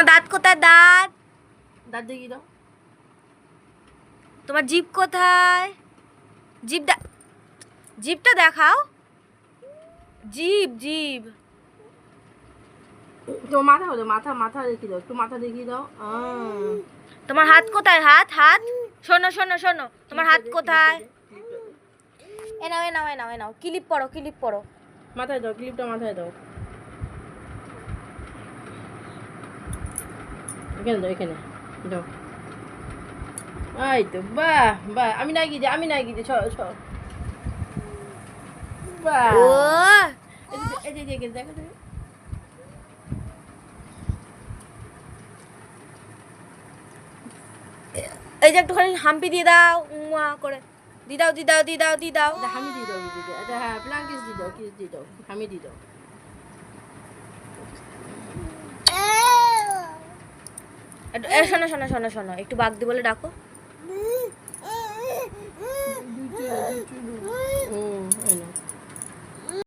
তোমার দাঁত কোথায়? দাঁত। দাঁত দেখি দাও। তোমার জিপ কোথায়? জিভটা জিপটা দেখাও। জিভ জিভ। তো মাথা হলো মাথা মাথা দেখি দাও একটু মাথা দেখিয়ে দাও। তোমার হাত কোথায়? হাত হাত। শোনো শোনো শোনো। তোমার হাত কোথায়? এ নাও এ নাও এ নাও এ নাও। ক্লিপ পড়ো ক্লিপ পড়ো। মাথায় দাও ক্লিপটা মাথায় দাও। এখানে দাও এখানে। দাও। এই তো বাহ বাহ। আমি নাই গিয়ে আমি নাই গিয়ে ছ ছ বাহ। ও! এই যে- দেখো দেখো এই যে একটুখানি হাম্পি দিয়ে দাও। উয়া করে। দি দাও দি দাও দি দাও দি দাও। হামি দিয়ে দাও দিদি হ্যাঁ প্লান কিস দিয়ে দাও কিস দিয়ে দাও। হামি দিয়ে দাও একটু- এ, শোনো শোনো শোনো শোনো একটু বাগদি বলে ডাকো।